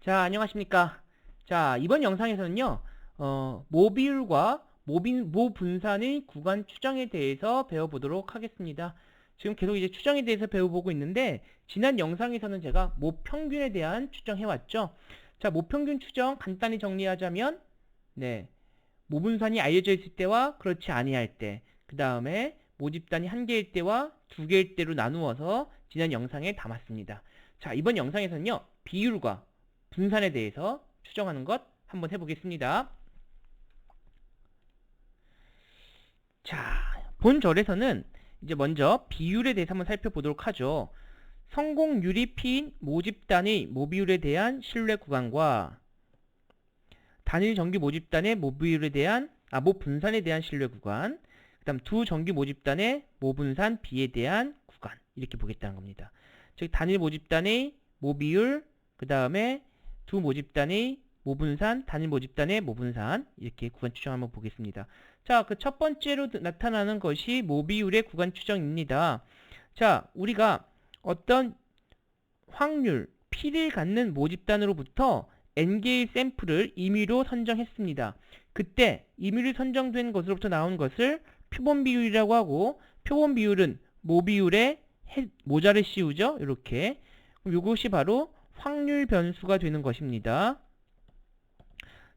자, 안녕하십니까. 자, 이번 영상에서는요, 어, 모비율과 모빈, 모분산의 구간 추정에 대해서 배워보도록 하겠습니다. 지금 계속 이제 추정에 대해서 배워보고 있는데, 지난 영상에서는 제가 모평균에 대한 추정해왔죠. 자, 모평균 추정 간단히 정리하자면, 네, 모분산이 알려져 있을 때와 그렇지 아니할 때, 그 다음에 모집단이 한 개일 때와 두 개일 때로 나누어서 지난 영상에 담았습니다. 자, 이번 영상에서는요, 비율과 분산에 대해서 추정하는 것 한번 해보겠습니다. 자, 본 절에서는 이제 먼저 비율에 대해서 한번 살펴보도록 하죠. 성공률이 P인 모집단의 모비율에 대한 신뢰 구간과 단일 정규 모집단의 모비율에 대한 아, 모분산에 대한 신뢰 구간, 그 다음 두 정규 모집단의 모분산 B에 대한 구간 이렇게 보겠다는 겁니다. 즉 단일 모집단의 모비율, 그 다음에 두 모집단의 모분산, 단일 모집단의 모분산 이렇게 구간 추정 한번 보겠습니다. 자, 그 첫 번째로 나타나는 것이 모비율의 구간 추정입니다. 자, 우리가 어떤 확률, P를 갖는 모집단으로부터 N개의 샘플을 임의로 선정했습니다. 그때 임의로 선정된 것으로부터 나온 것을 표본 비율이라고 하고 표본 비율은 모비율에 모자를 씌우죠. 이렇게. 이것이 바로 확률 변수가 되는 것입니다.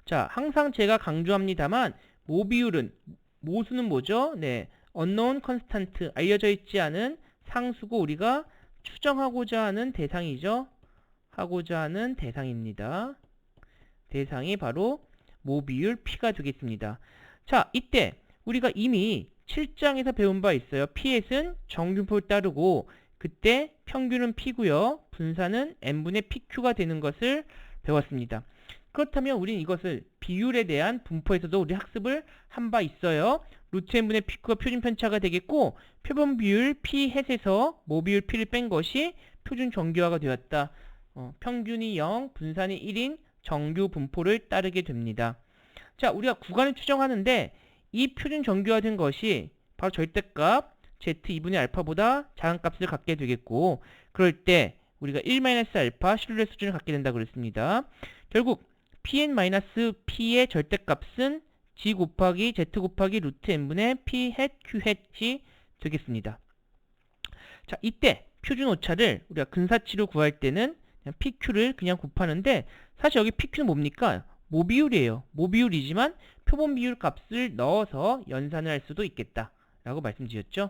자, 항상 제가 강조합니다만 모 비율은 모수는 뭐죠? 네, unknown constant 알려져 있지 않은 상수고 우리가 추정하고자 하는 대상이죠. 하고자 하는 대상입니다. 대상이 바로 모비율 P가 되겠습니다. 자, 이때 우리가 이미 7장에서 배운 바 있어요. P햇은 정균포를 따르고 그때 평균은 P고요. 분산은 N분의 PQ가 되는 것을 배웠습니다. 그렇다면 우린 이것을 비율에 대한 분포에서도 우리 학습을 한 바 있어요. 루트 n분의 pq가 표준 편차가 되겠고 표본 비율 p 햇에서 모비율 p를 뺀 것이 표준 정규화가 되었다. 어, 평균이 0, 분산이 1인 정규 분포를 따르게 됩니다. 자, 우리가 구간을 추정하는데 이 표준 정규화된 것이 바로 절대값 z2분의 알파보다 작은 값을 갖게 되겠고 그럴 때 우리가 1-알파 신뢰 수준을 갖게 된다 그랬습니다. 결국 pn-p의 절대값은 g 곱하기 z 곱하기 루트 n분의 p 햇 q 햇이 되겠습니다. 자, 이때 표준 오차를 우리가 근사치로 구할 때는 그냥 pq를 그냥 곱하는데 사실 여기 pq는 뭡니까? 모비율이에요. 모비율이지만 표본 비율 값을 넣어서 연산을 할 수도 있겠다. 라고 말씀드렸죠.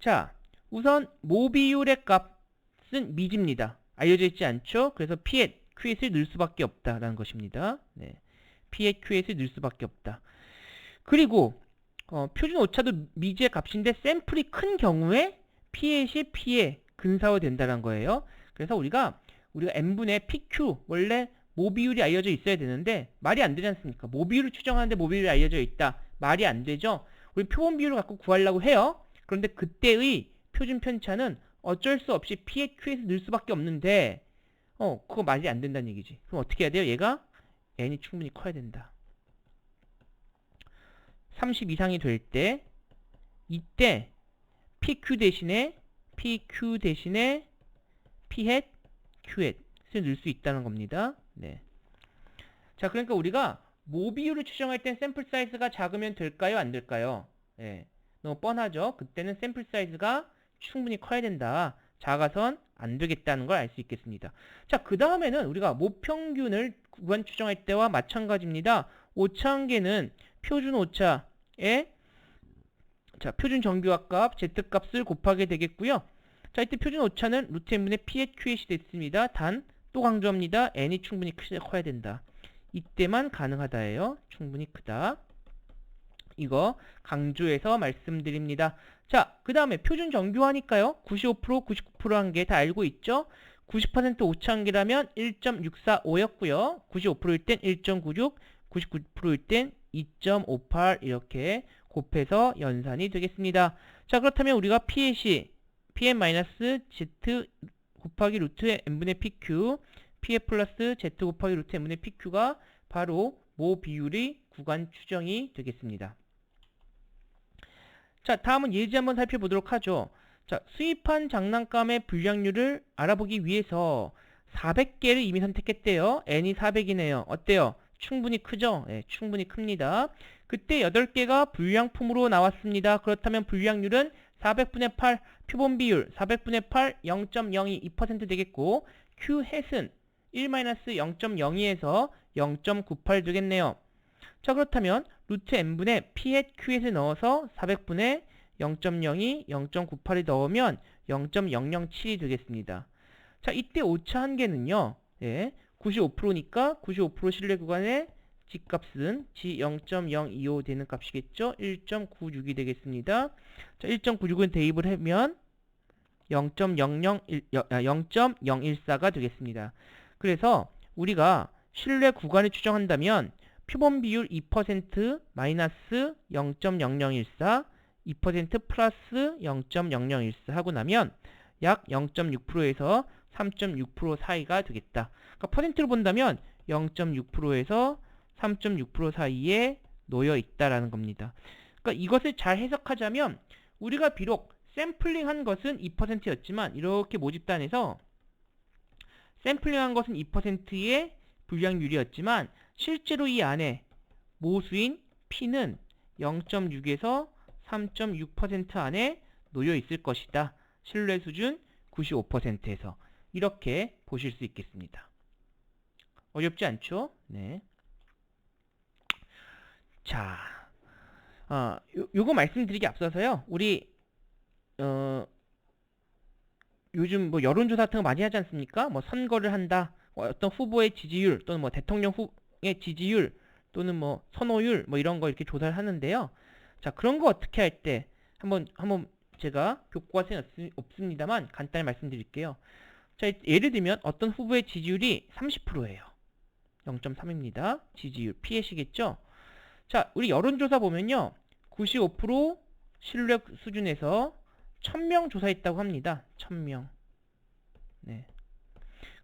자, 우선 모비율의 값은 미지입니다. 알려져 있지 않죠? 그래서 p의 qs를 넣을 수밖에 없다라는 것입니다. 네. p의 qs를 넣을 수밖에 없다. 그리고 어, 표준 오차도 미지의 값인데 샘플이 큰 경우에 p의 p의 근사화 된다는 거예요. 그래서 우리가 우리가 n분의 pq 원래 모비율이 알려져 있어야 되는데 말이 안 되지 않습니까? 모비율을 추정하는데 모비율이 알려져 있다. 말이 안 되죠? 우리 표본 비율을 갖고 구하려고 해요. 그런데 그때의 표준 편차는 어쩔 수 없이 P의 Q에서 늘 수밖에 없는데 어 그거 말이 안 된다는 얘기지. 그럼 어떻게 해야 돼요? 얘가 n이 충분히 커야 된다. 30 이상이 될 때 이때 PQ 대신에 PQ 대신에 P 햇 Q 햇을 넣을 수 있다는 겁니다. 네. 자, 그러니까 우리가 모비율을 추정할 땐 샘플 사이즈가 작으면 될까요? 안 될까요? 예. 너무 뻔하죠? 그때는 샘플 사이즈가 충분히 커야 된다. 작아선 안 되겠다는 걸 알 수 있겠습니다. 자, 그 다음에는 우리가 모평균을 구간 추정할 때와 마찬가지입니다. 오차한계는 표준 오차에 자, 표준 정규화 값, Z값을 곱하게 되겠고요. 자, 이때 표준 오차는 루트 n분의 P의 QH이 됐습니다. 단, 또 강조합니다. n이 충분히 커야 된다. 이때만 가능하다예요. 충분히 크다. 이거 강조해서 말씀드립니다. 자, 그 다음에 표준 정교하니까요. 95%, 99%한 개다 알고 있죠? 90% 오차한 개라면 1.645였고요. 95%일 땐 1.96, 99%일 땐 2.58 이렇게 곱해서 연산이 되겠습니다. 자, 그렇다면 우리가 P의 Pn-Z 곱하기 루트 n분의 PQ, Pf 플러스 Z 곱하기 루트 n분의 PQ가 바로 모 비율의 구간 추정이 되겠습니다. 자, 다음은 예지 한번 살펴보도록 하죠. 자, 수입한 장난감의 불량률을 알아보기 위해서 400개를 이미 선택했대요. n이 400이네요. 어때요? 충분히 크죠? 예, 충분히 큽니다. 그때 8개가 불량품으로 나왔습니다. 그렇다면 불량률은 400분의 8 표본 비율 400분의 8 0.02% 되겠고 Q 햇은 1-0.02에서 0.98 되겠네요. 자 그렇다면 루트 n분의 p 햇 q 햇을 넣어서 400분의 0.02, 0.98을 넣으면 0.007이 되겠습니다. 자 이때 오차 한계는요. 예, 95%니까 95% 신뢰 구간의 G값은 G0.025 되는 값이겠죠? 1.96이 되겠습니다. 자, 1.96은 대입을 하면 0.001, 0.014가 되겠습니다. 그래서 우리가 신뢰 구간을 추정한다면 표본 비율 2% 마이너스 0.0014, 2% 플러스 0.0014 하고 나면 약 0.6%에서 3.6% 사이가 되겠다. 그러니까 퍼센트로 본다면 0.6%에서 3.6% 사이에 놓여 있다라는 겁니다. 그러니까 이것을 잘 해석하자면 우리가 비록 샘플링한 것은 2%였지만 이렇게 모집단에서 샘플링한 것은 2%의 불량률이었지만 실제로 이 안에 모수인 P는 0.6에서 3.6% 안에 놓여 있을 것이다. 신뢰 수준 95%에서 이렇게 보실 수 있겠습니다. 어렵지 않죠? 네. 자, 어, 요, 요거 말씀드리기 앞서서요. 우리 어, 요즘 뭐 여론조사 같은 거 많이 하지 않습니까? 뭐 선거를 한다, 뭐 어떤 후보의 지지율 또는 뭐 대통령 후 의 지지율 또는 뭐 선호율 뭐 이런 거 이렇게 조사를 하는데요. 자 그런 거 어떻게 할 때 한번 한번 제가 교과서에 없습니다만 간단히 말씀드릴게요. 자 예를 들면 어떤 후보의 지지율이 30%예요. 0.3입니다. 지지율 피해시겠죠? 자 우리 여론조사 보면요. 95% 신뢰 수준에서 1000명 조사했다고 합니다. 1000명. 네.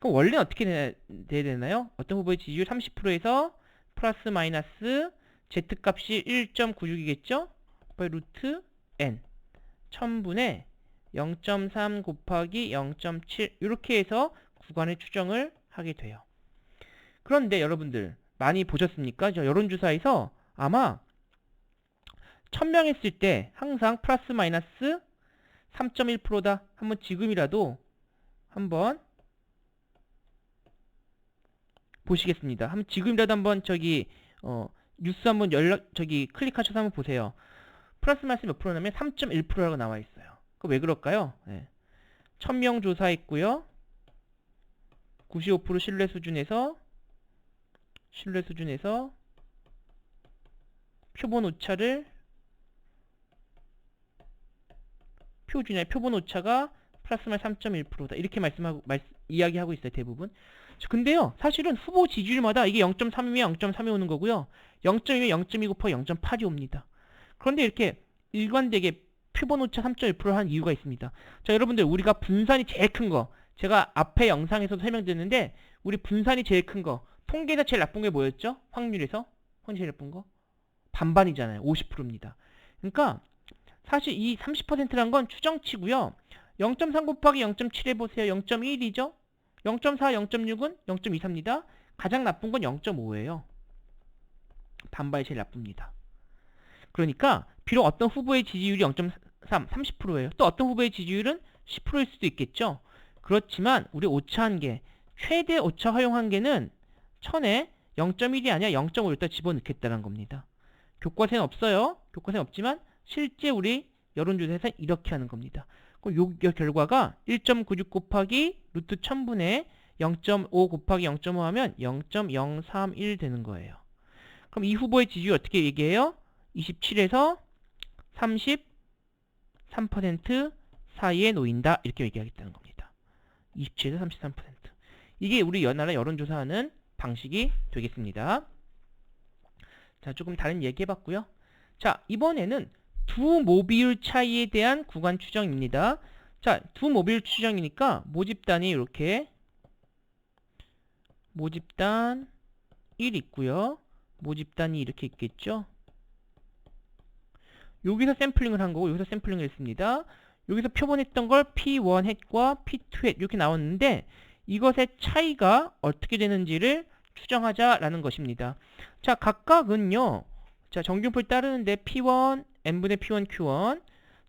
그럼 원래는 어떻게 돼야 되나요? 어떤 후보의 지지율 30%에서 플러스 마이너스 z값이 1.96이겠죠? by 루트 n 1000분의 0.3 곱하기 0.7 이렇게 해서 구간의 추정을 하게 돼요. 그런데 여러분들 많이 보셨습니까? 저 여론조사에서 아마 1000명 했을 때 항상 플러스 마이너스 3.1%다. 한번 지금이라도 한번 보시겠습니다. 한번 지금이라도 한번 저기 어 뉴스 한번 연락 저기 클릭하셔서 한번 보세요. 플러스 마이너스 몇 프로냐면 3.1%라고 나와 있어요. 그 왜 그럴까요? 네. 1000명 조사했고요. 95% 신뢰 수준에서 신뢰 수준에서 표본 오차를 표준의 표본 오차가 플러스 마이너스 3.1%다. 이렇게 말씀하고 말, 이야기하고 있어요. 대부분. 근데요. 사실은 후보 지지율마다 이게 0.3이면 0.3이 오는 거고요. 0.2면 0.2 곱하기 0.8이 옵니다. 그런데 이렇게 일관되게 표본 오차 3.1%한 이유가 있습니다. 자, 여러분들 우리가 분산이 제일 큰 거. 제가 앞에 영상에서도 설명드렸는데 우리 분산이 제일 큰 거. 통계에서 제일 나쁜 게 뭐였죠? 확률에서? 확률이 제일 나쁜 거? 반반이잖아요. 50%입니다. 그러니까 사실 이 30%란 건 추정치고요. 0.3 곱하기 0.7 해보세요. 0.1이죠? 0.4, 0.6은 0.23입니다. 가장 나쁜 건 0.5예요. 반발이 제일 나쁩니다. 그러니까 비록 어떤 후보의 지지율이 0.3, 30%예요. 또 어떤 후보의 지지율은 10%일 수도 있겠죠. 그렇지만 우리 오차 한계, 최대 오차 허용 한계는 1000에 0.1이 아니라 0.5를 다 집어넣겠다는 겁니다. 교과서에는 없어요. 교과서에 없지만 실제 우리 여론조사에서 이렇게 하는 겁니다. 요 결과가 1.96 곱하기 루트 1000분의 0.5 곱하기 0.5 하면 0.031 되는 거예요. 그럼 이 후보의 지지율 어떻게 얘기해요? 27에서 33% 사이에 놓인다. 이렇게 얘기하겠다는 겁니다. 27에서 33%. 이게 우리 연나라 여론조사하는 방식이 되겠습니다. 자, 조금 다른 얘기 해봤고요. 자, 이번에는 두 모비율 차이에 대한 구간 추정입니다. 자, 두 모비율 추정이니까 모집단이 이렇게 모집단 1 있고요. 모집단이 이렇게 있겠죠. 여기서 샘플링을 한 거고 여기서 샘플링을 했습니다. 여기서 표본했던 걸 P1 햇과 P2 햇 이렇게 나왔는데 이것의 차이가 어떻게 되는지를 추정하자라는 것입니다. 자, 각각은요. 자, 정균풀 따르는데 P1, N분의 P1, Q1.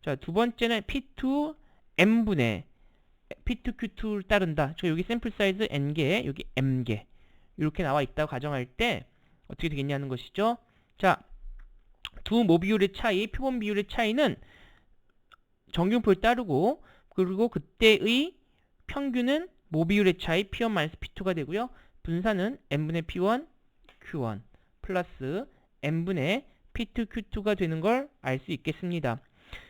자, 두 번째는 P2, N분의 P2, Q2를 따른다. 저 여기 샘플 사이즈 N개, 여기 M개. 이렇게 나와 있다고 가정할 때 어떻게 되겠냐는 것이죠. 자, 두 모비율의 차이, 표본 비율의 차이는 정균풀 따르고 그리고 그때의 평균은 모비율의 차이 P1 P2가 되고요. 분산은 n분의 P1, Q1 플러스 n분의 P2, Q2가 되는 걸 알 수 있겠습니다.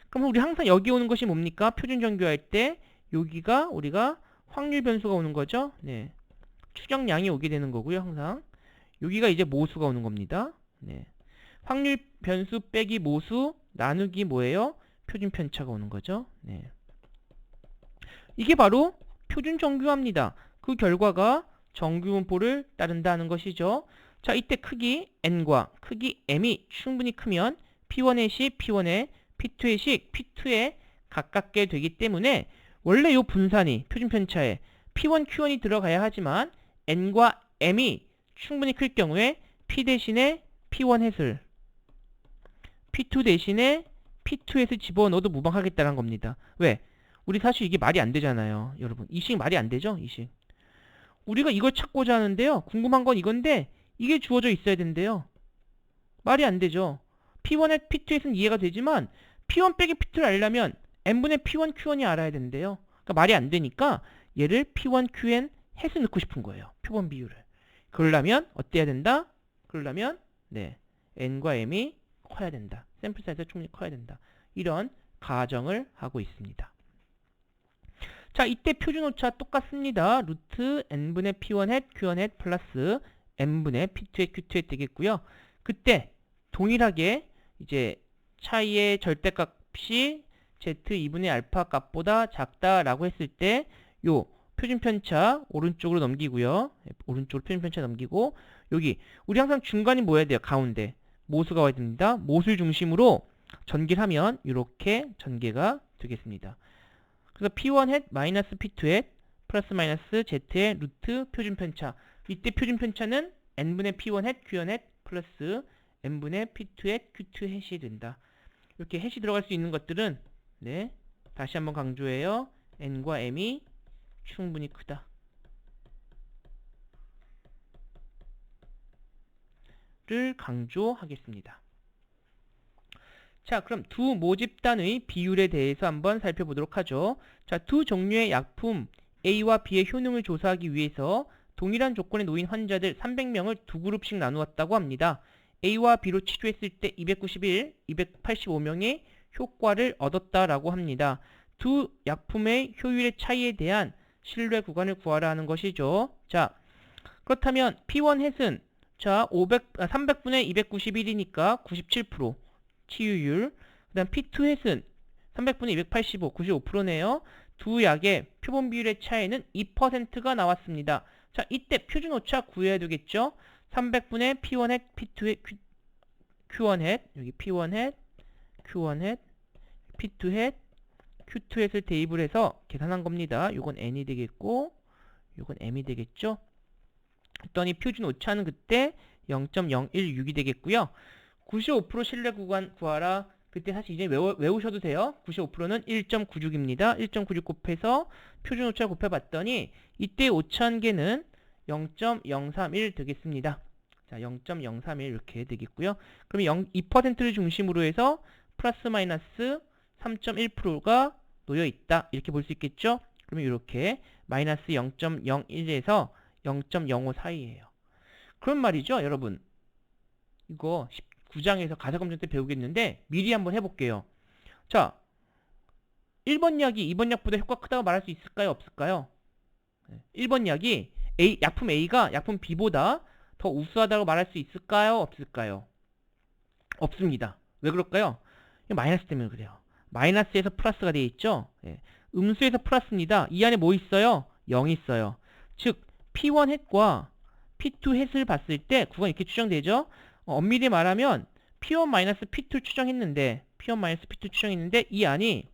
그럼 우리 항상 여기 오는 것이 뭡니까? 표준 정규할 때 여기가 우리가 확률 변수가 오는 거죠. 네. 추정량이 오게 되는 거고요. 항상 여기가 이제 모수가 오는 겁니다. 네. 확률 변수 빼기 모수 나누기 뭐예요? 표준 편차가 오는 거죠. 네. 이게 바로 표준 정규화입니다. 그 결과가 정규분포를 따른다는 것이죠. 자, 이때 크기 n과 크기 m이 충분히 크면 p1의 식 p1의 p2의 식 p2에 가깝게 되기 때문에 원래 이 분산이 표준 편차에 p1, q1이 들어가야 하지만 n과 m이 충분히 클 경우에 p 대신에 p1 햇을 p2 대신에 p2 햇을 집어넣어도 무방하겠다는 겁니다. 왜? 우리 사실 이게 말이 안 되잖아요. 여러분 이식 말이 안 되죠? 이 식. 우리가 이걸 찾고자 하는데요. 궁금한 건 이건데 이게 주어져 있어야 된대요. 말이 안 되죠. P1의 P2에서는 이해가 되지만 P1 빼기 P2를 알려면 n분의 P1, Q1이 알아야 된대요. 그러니까 말이 안 되니까 얘를 P1, QN 해서 넣고 싶은 거예요. 표본 비율을. 그러려면 어때야 된다? 그러려면 네 n과 m이 커야 된다. 샘플 사이즈가 충분히 커야 된다. 이런 가정을 하고 있습니다. 자, 이때 표준 오차 똑같습니다. 루트 n분의 p1 햇, q1 햇 플러스 n분의 p2 햇, q2 햇 되겠고요. 그때 동일하게 이제 차이의 절대값이 z 2분의 알파 값보다 작다라고 했을 때 요 표준 편차 오른쪽으로 넘기고요. 오른쪽으로 표준 편차 넘기고 여기 우리 항상 중간이 뭐야 돼요? 가운데 모수가 와야 됩니다. 모수를 중심으로 전개를 하면 이렇게 전개가 되겠습니다. 그래서 P1 햇 마이너스 P2 햇 플러스 마이너스 Z의 루트 표준 편차. 이때 표준 편차는 n분의 P1 햇 Q1 햇 플러스 n분의 P2 햇 Q2 햇이 된다. 이렇게 햇이 들어갈 수 있는 것들은 네 다시 한번 강조해요. n과 m이 충분히 크다. 를 강조하겠습니다. 자, 그럼 두 모집단의 비율에 대해서 한번 살펴보도록 하죠. 자, 두 종류의 약품 A와 B의 효능을 조사하기 위해서 동일한 조건에 놓인 환자들 300명을 두 그룹씩 나누었다고 합니다. A와 B로 치료했을 때 291, 285명의 효과를 얻었다라고 합니다. 두 약품의 효율의 차이에 대한 신뢰 구간을 구하라 하는 것이죠. 자, 그렇다면 P1 햇은 자, 500, 아, 300분의 291이니까 97%. 치유율. 그 다음 P2 햇은 300분의 285, 95%네요. 두 약의 표본 비율의 차이는 2%가 나왔습니다. 자, 이때 표준 오차 구해야 되겠죠? 300분의 P1 햇, P2 햇, Q1 햇, 여기 P1 햇, Q1 햇, P2 햇, Q2 햇을 대입을 해서 계산한 겁니다. 요건 N이 되겠고, 요건 M이 되겠죠? 했더니 표준 오차는 그때 0.016이 되겠고요. 95% 신뢰 구간 구하라. 그때 사실 이제 외우, 외우셔도 돼요. 95%는 1.96입니다. 1.96 곱해서 표준 오차 곱해봤더니 이때 오차한계는 0.031 되겠습니다. 자, 0.031 이렇게 되겠고요. 그러면 0, 2%를 중심으로 해서 플러스 마이너스 3.1%가 놓여 있다. 이렇게 볼 수 있겠죠? 그러면 이렇게 마이너스 0.01에서 0.05 사이에요. 그런 말이죠, 여러분. 이거 19장에서 가사검증 때 배우겠는데 미리 한번 해볼게요. 자, 1번 약이 2번 약보다 효과 크다고 말할 수 있을까요? 없을까요? 1번 약이 A, 약품 A가 약품 B보다 더 우수하다고 말할 수 있을까요? 없을까요? 없습니다. 왜 그럴까요? 마이너스 때문에 그래요. 마이너스에서 플러스가 되어 있죠? 예. 음수에서 플러스입니다. 이 안에 뭐 있어요? 0이 있어요. 즉 P1 햇과 P2 햇을 봤을 때 구간 이렇게 추정되죠? 어, 엄밀히 말하면 P1 P2 추정했는데 P1 P2 추정했는데 이 안이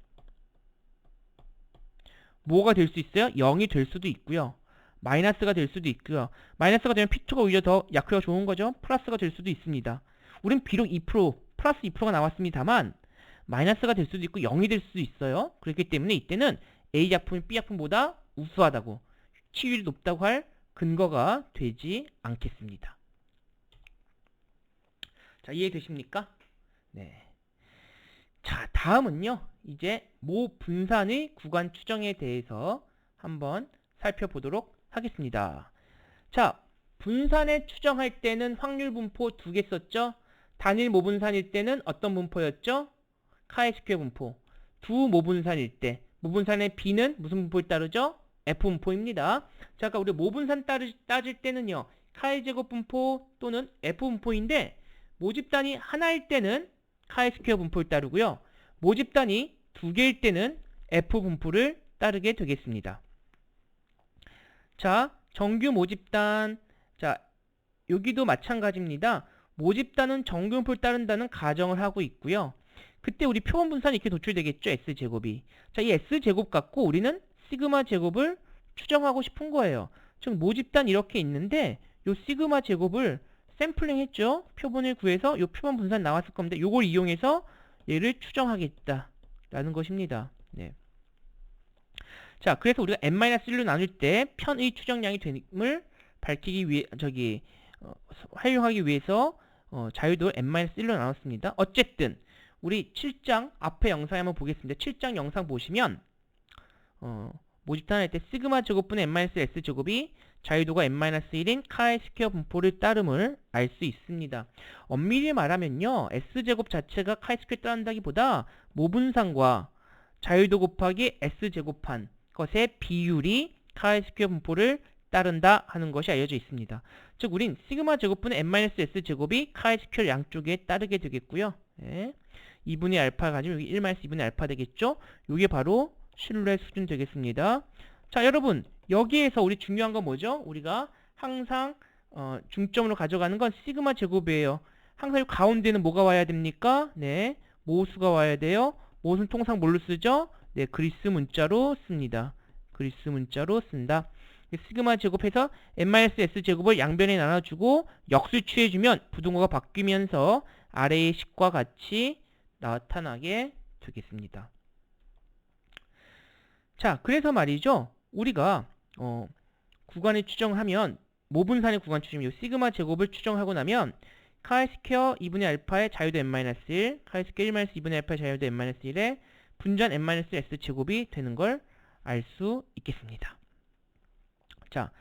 뭐가 될 수 있어요? 0이 될 수도 있고요. 마이너스가 될 수도 있고요. 마이너스가 되면 P2가 오히려 더 약효가 좋은 거죠. 플러스가 될 수도 있습니다. 우린 비록 2% 플러스 2%가 나왔습니다만 마이너스가 될 수도 있고 0이 될 수도 있어요. 그렇기 때문에 이때는 A 작품이 B 작품보다 우수하다고 치율이 높다고 할 근거가 되지 않겠습니다. 자, 이해되십니까? 네. 자, 다음은요. 이제 모 분산의 구간 추정에 대해서 한번 살펴보도록 하겠습니다. 자, 분산에 추정할 때는 확률 분포 두 개 썼죠? 단일 모분산일 때는 어떤 분포였죠? 카이 스퀘어 분포. 두 모분산일 때 모분산의 B는 무슨 분포에 따르죠? F 분포입니다. 자, 아까 우리 모분산 따질 때는요. 카이 제곱 분포 또는 F 분포인데 모집단이 하나일 때는 카이 스퀘어 분포를 따르고요. 모집단이 두 개일 때는 F 분포를 따르게 되겠습니다. 자, 정규 모집단. 자, 여기도 마찬가지입니다. 모집단은 정규 분포를 따른다는 가정을 하고 있고요. 그때 우리 표본 분산이 이렇게 도출되겠죠. S제곱이. 자, 이 S제곱 갖고 우리는 시그마 제곱을 추정하고 싶은 거예요. 즉, 모집단 이렇게 있는데 요 시그마 제곱을 샘플링 했죠. 표본을 구해서 요 표본 분산 나왔을 겁니다. 요걸 이용해서 얘를 추정하겠다. 라는 것입니다. 네. 자, 그래서 우리가 n-1로 나눌 때 편의 추정량이 됨을 밝히기 위해 저기 어, 활용하기 위해서 어, 자유도 n-1로 나눴습니다. 어쨌든 우리 7장 앞에 영상에 한번 보겠습니다. 7장 영상 보시면 어, 모집단 할때 시그마 제곱분의 n-s 제곱이 자유도가 n-1인 카의 스퀘어 분포를 따름을 알 수 있습니다. 엄밀히 말하면요. s제곱 자체가 카의 스퀘어 따른다기보다 모분상과 자유도 곱하기 s제곱한 것의 비율이 카의 스퀘어 분포를 따른다 하는 것이 알려져 있습니다. 즉 우린 시그마 제곱분의 n-s 제곱이 카의 스퀘어 양쪽에 따르게 되겠고요. 예. 2분의 알파 가지면 여기 1-2분의 알파 되겠죠? 이게 바로 신뢰 수준 되겠습니다. 자 여러분 여기에서 우리 중요한 건 뭐죠? 우리가 항상 어, 중점으로 가져가는 건 시그마 제곱이에요. 항상 이 가운데는 뭐가 와야 됩니까? 네, 모수가 와야 돼요. 모수는 통상 뭘로 쓰죠? 네, 그리스 문자로 씁니다. 그리스 문자로 쓴다. 시그마 제곱해서 n-s 제곱을 양변에 나눠주고 역수 취해주면 부등호가 바뀌면서 아래의 식과 같이 나타나게 되겠습니다. 자, 그래서 말이죠. 우리가 어, 구간을 추정하면 모분산의 구간 추정, 요 시그마 제곱을 추정하고 나면 카이 스퀘어 2분의 알파의 자유도 n-1, 카이 스퀘어 1 2분의 알파의 자유도 n-1의 분전 n-s 제곱이 되는 걸 알 수 있겠습니다. 자,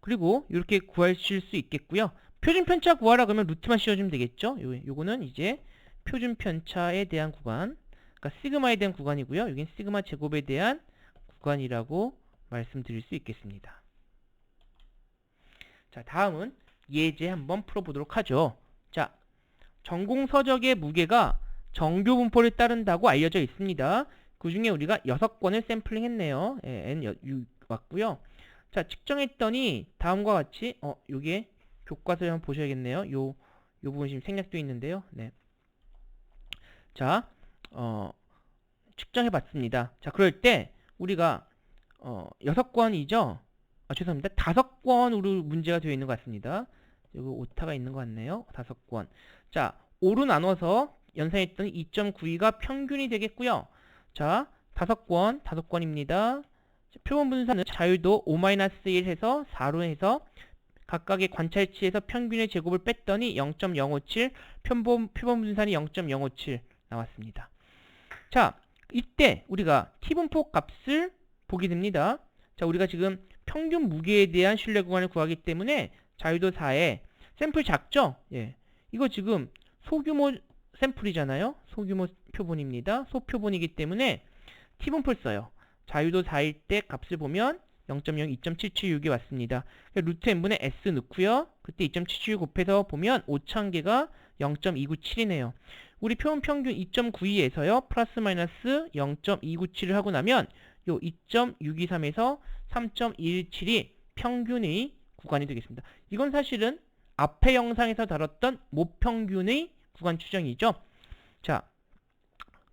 그리고 이렇게 구하실 수 있겠고요. 표준 편차 구하라 그러면 루트만 씌워주면 되겠죠. 요, 요거는 이제 표준 편차에 대한 구간, 그러니까 시그마에 대한 구간이고요. 여긴 시그마 제곱에 대한 구간이라고 말씀드릴 수 있겠습니다. 자, 다음은 예제 한번 풀어보도록 하죠. 자, 전공서적의 무게가 정교 분포를 따른다고 알려져 있습니다. 그 중에 우리가 6권을 샘플링 했네요. 예, N 6 왔고요. 자, 측정했더니 다음과 같이 어, 요게 교과서에 한번 보셔야겠네요. 요, 요 부분 지금 생략되어 있는데요. 네. 자, 어, 측정해 봤습니다. 자, 그럴 때 우리가 어, 6권이죠? 아, 죄송합니다. 5권으로 문제가 되어 있는 것 같습니다. 여기 오타가 있는 것 같네요. 5권. 자, 5로 나눠서 연산했더니 2.92가 평균이 되겠고요. 자, 5권, 5권입니다. 표본 분산은 자유도 5-1 해서 4로 해서 각각의 관찰치에서 평균의 제곱을 뺐더니 0.057, 표본, 표본 분산이 0.057 나왔습니다. 자, 이때 우리가 T분포 값을 보게 됩니다. 자, 우리가 지금 평균 무게에 대한 신뢰 구간을 구하기 때문에 자유도 4에 샘플 작죠? 예. 이거 지금 소규모 샘플이잖아요. 소규모 표본입니다. 소표본이기 때문에 T분포를 써요. 자유도 4일 때 값을 보면 0.0, 2.776이 왔습니다. 루트 n분의 s 넣고요. 그때 2.776 곱해서 보면 5,000개가 0.297이네요. 우리 표본 평균 2.92에서요. 플러스 마이너스 0.297을 하고 나면 요 2.623에서 3.117이 평균의 구간이 되겠습니다. 이건 사실은 앞의 영상에서 다뤘던 모평균의 구간 추정이죠. 자,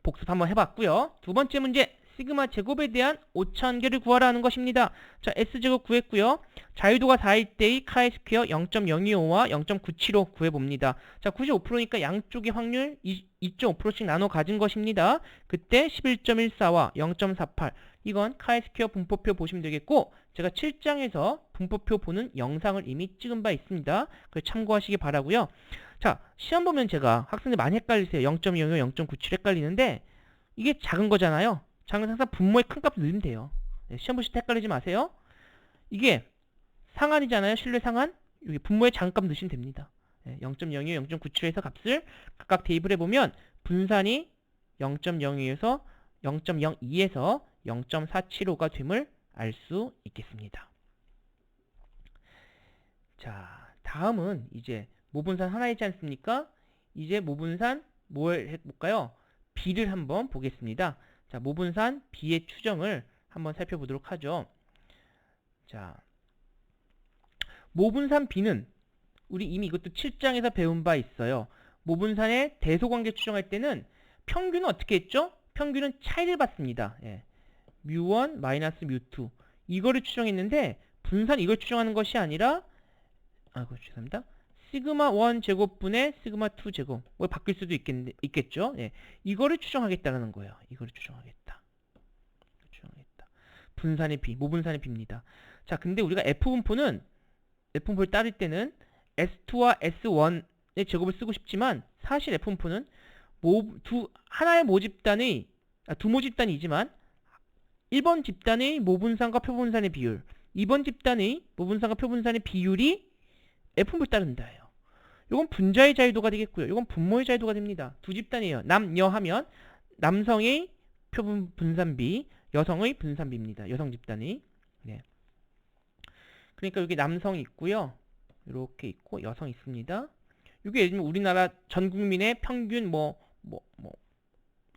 복습 한번 해봤고요. 두 번째 문제 시그마 제곱에 대한 오차관계를 구하라는 것입니다. 자, S제곱 구했고요. 자유도가 4일 때의 카이 스퀘어 0.025와 0.975 구해봅니다. 자, 95%니까 양쪽의 확률 2.5%씩 나눠 가진 것입니다. 그때 11.14와 0.48 이건 카이 스퀘어 분포표 보시면 되겠고 제가 7장에서 분포표 보는 영상을 이미 찍은 바 있습니다. 그걸 참고하시기 바라고요. 자, 시험 보면 제가 학생들 많이 헷갈리세요. 0.05, 0.97 헷갈리는데 이게 작은 거잖아요. 작은 항상 분모의 큰 값을 넣으면 돼요. 네, 시험 보실 때 헷갈리지 마세요. 이게 상한이잖아요. 실내 상한. 여기 분모의 작은 값 넣으시면 됩니다. 네, 0.02, 0.97에서 값을 각각 대입을 해보면 분산이 0.02에서 0.02에서 0.475가 됨을 알 수 있겠습니다. 자, 다음은 이제 모분산 하나 있지 않습니까? 이제 모분산 뭘 해볼까요? B를 한번 보겠습니다. 자, 모분산 B의 추정을 한번 살펴보도록 하죠. 자, 모분산 B는 우리 이미 이것도 7장에서 배운 바 있어요. 모분산의 대소관계 추정할 때는 평균은 어떻게 했죠? 평균은 차이를 봤습니다. 예. 뮤1 마이너스 뮤2 이거를 추정했는데 분산 이걸 추정하는 것이 아니라 아, 그 죄송합니다. 시그마 1 제곱분의 시그마 2 제곱 뭐 바뀔 수도 있겠, 있겠죠. 예. 이거를 추정하겠다는 거예요. 이거를 추정하겠다. 추정하겠다. 분산의 비, 모분산의 비입니다. 자, 근데 우리가 F 분포는 F 분포를 따를 때는 S2와 S1의 제곱을 쓰고 싶지만 사실 F 분포는 모, 두 하나의 모집단의 아, 두 모집단이지만 1번 집단의 모분산과 표분산의 비율, 2번 집단의 모분산과 표분산의 비율이 F분포를 따른다예요. 이건 분자의 자유도가 되겠고요. 이건 분모의 자유도가 됩니다. 두 집단이에요. 남, 여 하면 남성의 표분 분산비, 여성의 분산비입니다. 여성 집단이. 네. 그러니까 여기 남성이 있고요. 이렇게 있고 여성 있습니다. 이게 예를 들면 우리나라 전 국민의 평균 뭐 뭐 뭐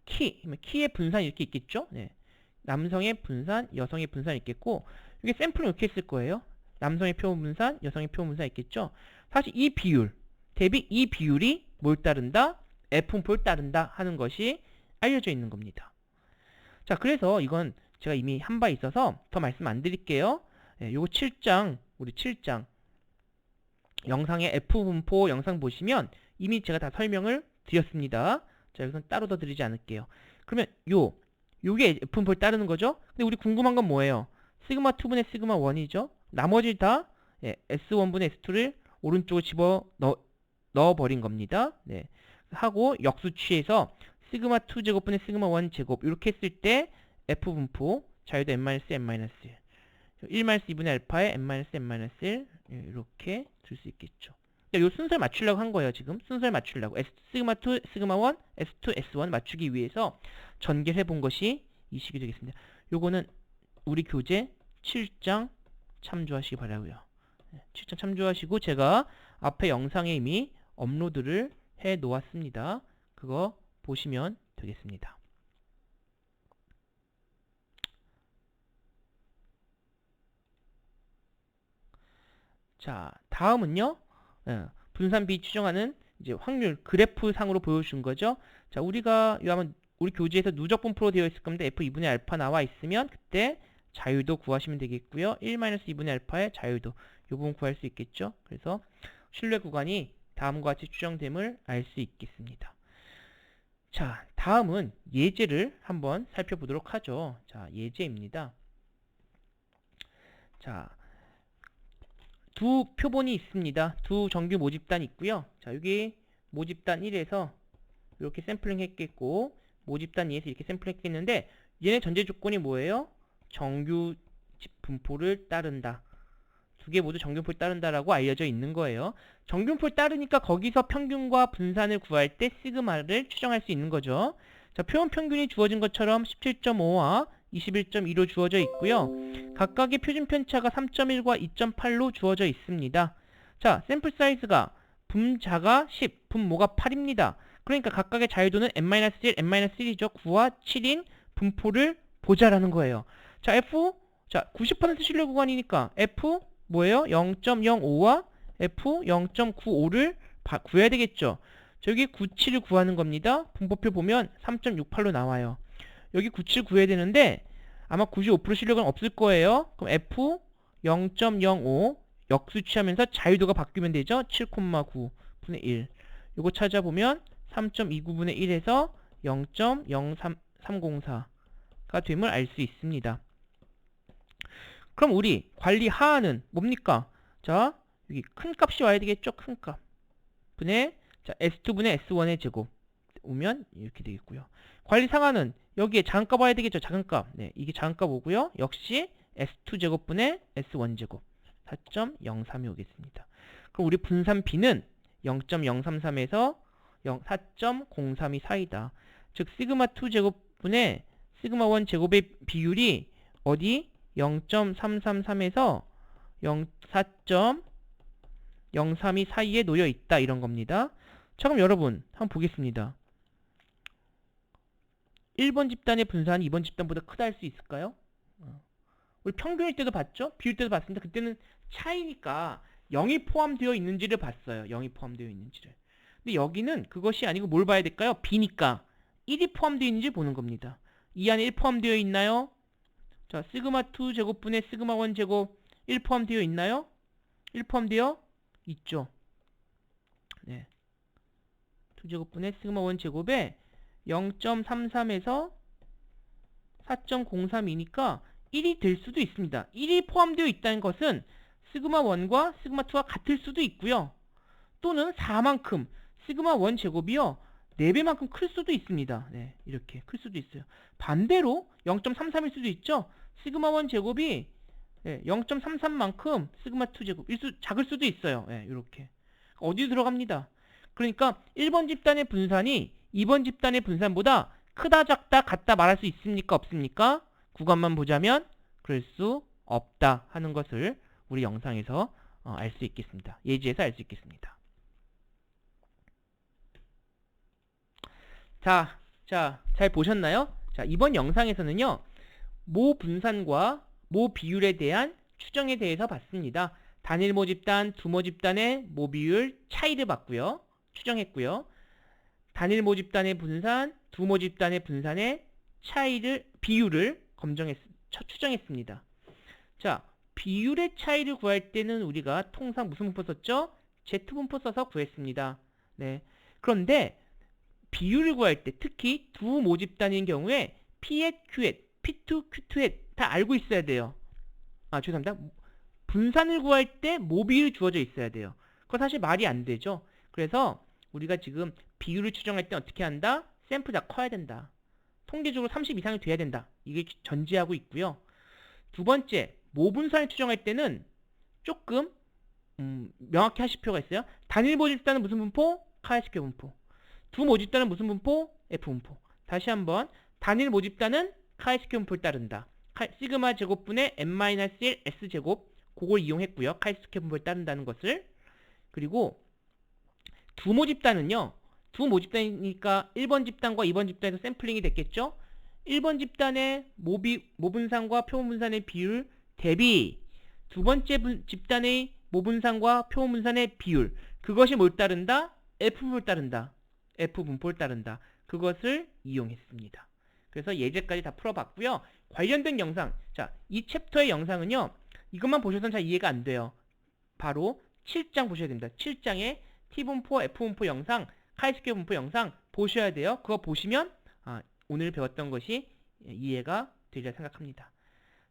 키, 키의 분산 이렇게 있겠죠? 네. 남성의 분산, 여성의 분산 있겠고 이게 샘플은 이렇게 있을 거예요. 남성의 표본 분산, 여성의 표본 분산 있겠죠? 사실 이 비율, 대비 이 비율이 뭘 따른다? F분포를 따른다 하는 것이 알려져 있는 겁니다. 자, 그래서 이건 제가 이미 한 바 있어서 더 말씀 안 드릴게요. 예, 요거 7장, 우리 7장 영상의 F분포 영상 보시면 이미 제가 다 설명을 드렸습니다. 자, 여기서 따로 더 드리지 않을게요. 그러면 요, 요게 F분포를 따르는 거죠? 근데 우리 궁금한 건 뭐예요? 시그마 2분의 시그마 1이죠? 나머지 다 예, S1분의 S2를 오른쪽으로 집어 넣, 넣어버린 겁니다. 네. 하고 역수 취해서 시그마 2 제곱분의 시그마 1 제곱 이렇게 했을 때 F분포 자유도 n-n-1 1-2분의 알파에 n-n-1 이렇게 줄 수 있겠죠. 이 순서를 맞추려고 한 거예요, 지금. 순서를 맞추려고. S, 시그마 2, 시그마 1, S2, S1 맞추기 위해서 전개해 본 것이 이 식이 되겠습니다. 요거는 우리 교재 7장 참조하시기 바라고요. 7장 참조하시고 제가 앞에 영상에 이미 업로드를 해 놓았습니다. 그거 보시면 되겠습니다. 자, 다음은요. 예, 분산비 추정하는 이제 확률 그래프 상으로 보여준 거죠. 자, 우리가 이 한번 우리 교재에서 누적 분포로 되어 있을 겁니다. f2분의 알파 나와 있으면 그때 자유도 구하시면 되겠고요. 1-2분의 알파의 자유도 이 부분 구할 수 있겠죠. 그래서 신뢰 구간이 다음과 같이 추정됨을 알 수 있겠습니다. 자, 다음은 예제를 한번 살펴보도록 하죠. 자, 예제입니다. 자, 두 표본이 있습니다. 두 정규 모집단이 있고요. 자, 여기 모집단 1에서 이렇게 샘플링 했겠고 모집단 2에서 이렇게 샘플링 했겠는데 얘네 전제 조건이 뭐예요? 정규 분포를 따른다. 두 개 모두 정규분포를 따른다라고 알려져 있는 거예요. 정규분포를 따르니까 거기서 평균과 분산을 구할 때 시그마를 추정할 수 있는 거죠. 자, 표현 평균이 주어진 것처럼 17.5와 21.2로 주어져 있고요. 각각의 표준 편차가 3.1과 2.8로 주어져 있습니다. 자, 샘플 사이즈가 분자가 10, 분모가 8입니다. 그러니까 각각의 자유도는 n-1, n-1이죠. 9와 7인 분포를 보자라는 거예요. 자, F, 자, 90% 신뢰 구간이니까 F 뭐예요? 0.05와 F 0.95를 구해야 되겠죠. 저기 97을 구하는 겁니다. 분포표 보면 3.68로 나와요. 여기 97 구해야 되는데 아마 95% 실력은 없을 거예요. 그럼 F 0.05 역수 취하면서 자유도가 바뀌면 되죠. 7,9 분의 1. 요거 찾아보면 3.29분의 1에서 0.03304가 됨을 알 수 있습니다. 그럼 우리 관리 하하는 뭡니까? 자, 여기 큰 값이 와야 되겠죠? 큰 값. 분의 자, S2분의 S1의 제곱 오면 이렇게 되겠고요. 관리 상하는 여기에 작은 값 와야 되겠죠? 작은 값. 네, 이게 작은 값 오고요. 역시 S2 제곱분의 S1 제곱 4.03이 오겠습니다. 그럼 우리 분산 B는 0.033에서 4.032 사이다. 즉 시그마 2 제곱분의 시그마 1 제곱의 비율이 어디 0.333에서 4.032 사이에 놓여 있다 이런 겁니다. 자 그럼 여러분 한번 보겠습니다. 1번 집단의 분산이 2번 집단보다 크다 할 수 있을까요? 어. 우리 평균일 때도 봤죠? 비율 때도 봤습니다. 그때는 차이니까 0이 포함되어 있는지를 봤어요. 0이 포함되어 있는지를. 근데 여기는 그것이 아니고 뭘 봐야 될까요? B니까 1이 포함되어 있는지 보는 겁니다. 이 안에 1 포함되어 있나요? 자, 시그마 2 제곱분의 시그마 1 제곱 1 포함되어 있나요? 1 포함되어 있죠. 네. 2 제곱분의 시그마 1 제곱에 0.33에서 4.03이니까 1이 될 수도 있습니다. 1이 포함되어 있다는 것은 시그마 1과 시그마 2가 같을 수도 있고요. 또는 4만큼 시그마 1 제곱이요. 4배만큼 클 수도 있습니다. 네, 이렇게 클 수도 있어요. 반대로 0.33일 수도 있죠. 시그마 1 제곱이 네, 0.33만큼 시그마 2 제곱 일수 작을 수도 있어요. 네, 이렇게 어디 들어갑니다. 그러니까 1번 집단의 분산이 2번 집단의 분산보다 크다 작다 같다 말할 수 있습니까 없습니까? 구간만 보자면 그럴 수 없다 하는 것을 우리 영상에서 어, 알수 있겠습니다. 예지에서 알 수 있겠습니다. 자, 자, 잘 보셨나요? 자, 이번 영상에서는요, 모 분산과 모 비율에 대한 추정에 대해서 봤습니다. 단일 모 집단, 두 모 집단의 모 비율 차이를 봤고요. 추정했고요. 단일 모 집단의 분산, 두 모 집단의 분산의 차이를 비율을 검정했 추정했습니다. 자, 비율의 차이를 구할 때는 우리가 통상 무슨 분포 썼죠? Z분포 써서 구했습니다. 네. 그런데 비율을 구할 때 특히 두 모집단인 경우에 P의 Q의 P2, Q2의 다 알고 있어야 돼요. 아, 죄송합니다. 분산을 구할 때 모비율이 주어져 있어야 돼요. 그거 사실 말이 안 되죠. 그래서 우리가 지금 비율을 추정할 때 어떻게 한다? 샘플 다 커야 된다. 통계적으로 30 이상이 돼야 된다. 이게 전제하고 있고요. 두 번째, 모분산을 추정할 때는 조금 음, 명확히 하실 필요가 있어요. 단일 모집단은 무슨 분포? 카이스케 분포. 두 모집단은 무슨 분포? F 분포. 다시 한번 단일 모집단은 카이스케 분포를 따른다. 카, 시그마 제곱분의 n-1 s제곱 그걸 이용했고요. 카이스케 분포를 따른다는 것을 그리고 두 모집단은요. 두 모집단이니까 1번 집단과 2번 집단에서 샘플링이 됐겠죠? 1번 집단의 모비, 모분산과 표분산의 비율 대비 두 번째 분, 집단의 모분산과 표분산의 비율 그것이 뭘 따른다? F분포를 따른다. F분포를 따른다. 그것을 이용했습니다. 그래서 예제까지 다 풀어봤고요. 관련된 영상, 자, 이 챕터의 영상은요. 이것만 보셔서는 잘 이해가 안 돼요. 바로 7장 보셔야 됩니다. 7장에 T분포, F분포 영상, 카이스퀘어 분포 영상 보셔야 돼요. 그거 보시면 아, 오늘 배웠던 것이 이해가 되리라 생각합니다.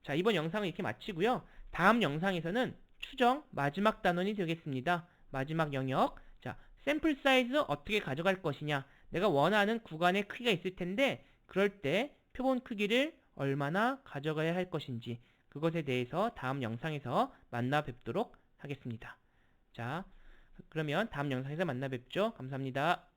자, 이번 영상은 이렇게 마치고요. 다음 영상에서는 추정 마지막 단원이 되겠습니다. 마지막 영역. 자, 샘플 사이즈 어떻게 가져갈 것이냐. 내가 원하는 구간의 크기가 있을 텐데 그럴 때 표본 크기를 얼마나 가져가야 할 것인지 그것에 대해서 다음 영상에서 만나 뵙도록 하겠습니다. 자, 그러면 다음 영상에서 만나 뵙죠. 감사합니다.